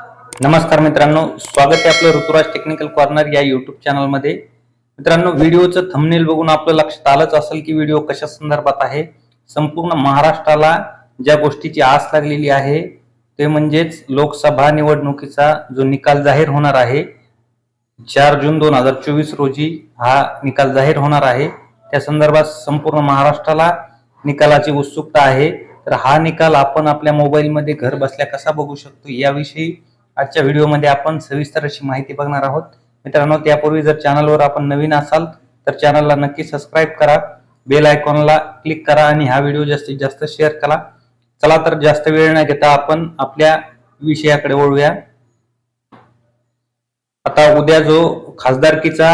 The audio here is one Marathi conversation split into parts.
नमस्कार मित्रांनो स्वागत आहे आपलं ऋतुराज टेक्निकल कॉर्नर या युट्यूब चॅनलमध्ये. मित्रांनो व्हिडिओचं थंबनेल बघून आपलं लक्षात आलंच असेल की व्हिडिओ कशा संदर्भात आहे. संपूर्ण महाराष्ट्राला ज्या गोष्टीची आस लागलेली आहे ते म्हणजेच लोकसभा निवडणुकीचा जो निकाल जाहीर होणार आहे चार जून दोन हजार चोवीस रोजी हा निकाल जाहीर होणार आहे. त्या संदर्भात संपूर्ण महाराष्ट्राला निकालाची उत्सुकता आहे. तर हा निकाल आपण आपल्या मोबाईलमध्ये घर बसल्या कसा बघू शकतो याविषयी आजच्या व्हिडिओमध्ये आपण सविस्तर अशी माहिती बघणार आहोत. मित्रांनो त्यापूर्वी जर चॅनलवर आपण नवीन असाल तर चॅनलला नक्की सबस्क्राईब करा बेल आयकॉनला क्लिक करा आणि हा व्हिडिओ जास्तीत जास्त शेअर करा. चला तर जास्त वेळ न घेता आपण आपल्या विषयाकडे वळूया. आता उद्या जो खासदारकीचा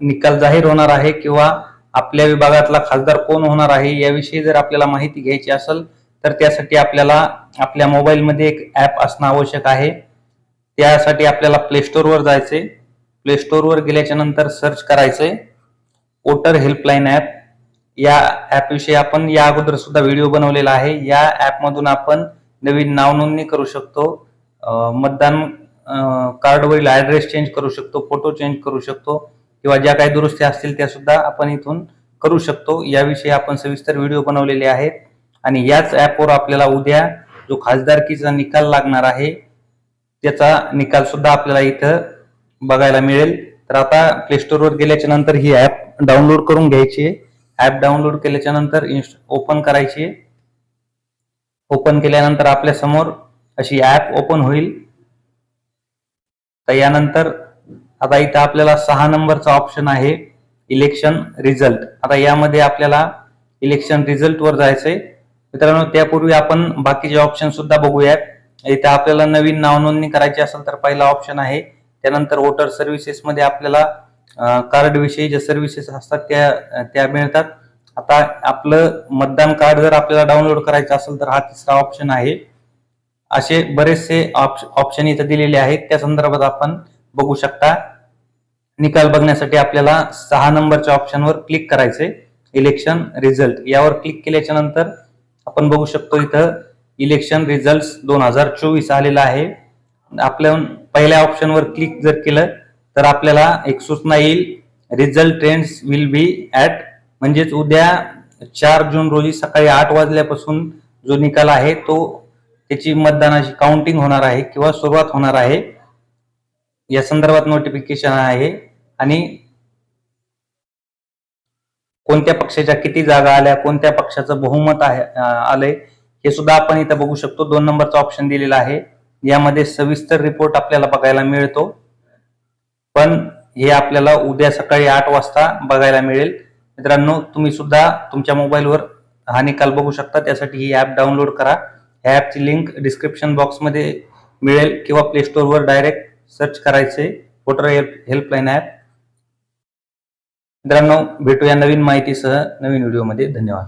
निकाल जाहीर होणार आहे किंवा आपल्या विभागातला खासदार कोण होणार आहे याविषयी जर आपल्याला माहिती घ्यायची असेल तर त्यासाठी आपल्याला आपल्या मोबाईलमध्ये एक ऍप असणं आवश्यक आहे. त्यासाठी आपल्याला प्ले स्टोअरवर जायचे प्ले स्टोअरवर गेल्याच्यानंतर सर्च करायचंय. वोटर हेल्पलाईन ऍप या ॲपविषयी आपण या अगोदर सुद्धा व्हिडिओ बनवलेला आहे. या ॲपमधून आपण नवीन नाव नोंदणी करू शकतो. मतदान कार्डवरील ॲड्रेस चेंज करू शकतो फोटो चेंज करू शकतो किंवा ज्या काही दुरुस्ती असतील त्या सुद्धा आपण इथून करू शकतो. याविषयी आपण सविस्तर व्हिडिओ बनवलेले आहेत. आणि याच ॲपवर आपल्याला उद्या जो खासदारकीचा निकाल लागणार आहे त्याचा निकाल सुद्धा आपल्याला इथं बघायला मिळेल. तर आता प्ले स्टोअरवर गेल्याच्यानंतर ही ऍप डाउनलोड करून घ्यायची ऍप डाउनलोड केल्याच्यानंतर ओपन करायची ओपन केल्यानंतर आपल्यासमोर अशी ऍप ओपन होईल. तर यानंतर आता इथं आपल्याला सहा नंबरचा ऑप्शन आहे इलेक्शन रिझल्ट आता यामध्ये आपल्याला इलेक्शन रिझल्ट वर जायचंय. मित्रांनो त्यापूर्वी आपण बाकीचे ऑप्शन सुद्धा बघूयात. इथे आपल्याला नवीन नाव नोंदणी करायची असेल तर पहिला ऑप्शन आहे. त्यानंतर वोटर सर्व्हिसेस मध्ये आपल्याला कार्ड विषयी ज्या सर्व्हिसेस असतात त्या त्या मिळतात. आता आपलं मतदान कार्ड जर आपल्याला डाउनलोड करायचं असेल तर हा तिसरा ऑप्शन आहे. असे बरेचसे ऑप्शन इथे दिलेले आहेत. त्या संदर्भात आपण बघू शकता. निकाल बघण्यासाठी आपल्याला सहा नंबरच्या ऑप्शनवर क्लिक करायचे इलेक्शन रिझल्ट यावर क्लिक केल्याच्यानंतर आपण बघू शकतो इथं इलेक्शन रिझल्ट दोन हजार चोवीस आलेला आहे. आपल्या पहिल्या ऑप्शनवर क्लिक जर केलं तर आपल्याला एक सूचना येईल. Result trends will be at म्हणजेच उद्या चार जून रोजी सकाळी आठ वाजल्यापासून जो निकाल आहे तो त्याची मतदानाची काउंटिंग होणार आहे किंवा सुरुवात होणार आहे. या संदर्भात नोटिफिकेशन आहे. आणि कोणत्या पक्षाच्या किती जागा आल्या कोणत्या पक्षाचं बहुमत आहे आलंय हे सुद्धा आपण इथं बघू शकतो. दोन नंबरचा ऑप्शन दिलेला आहे. यामध्ये सविस्तर रिपोर्ट आपल्याला बघायला मिळतो. पण हे आपल्याला उद्या सकाळी आठ वाजता बघायला मिळेल. मित्रांनो तुम्ही सुद्धा तुमच्या मोबाईलवर हा निकाल बघू शकता. त्यासाठी ही ऍप डाउनलोड करा. ह्या ऍपची लिंक डिस्क्रिप्शन बॉक्समध्ये मिळेल किंवा प्ले स्टोअरवर डायरेक्ट सर्च करायचे. वोटर हेल्पलाईन ऍप मित्रांनो भेटूया नवीन माहितीसह नवीन व्हिडिओमध्ये धन्यवाद.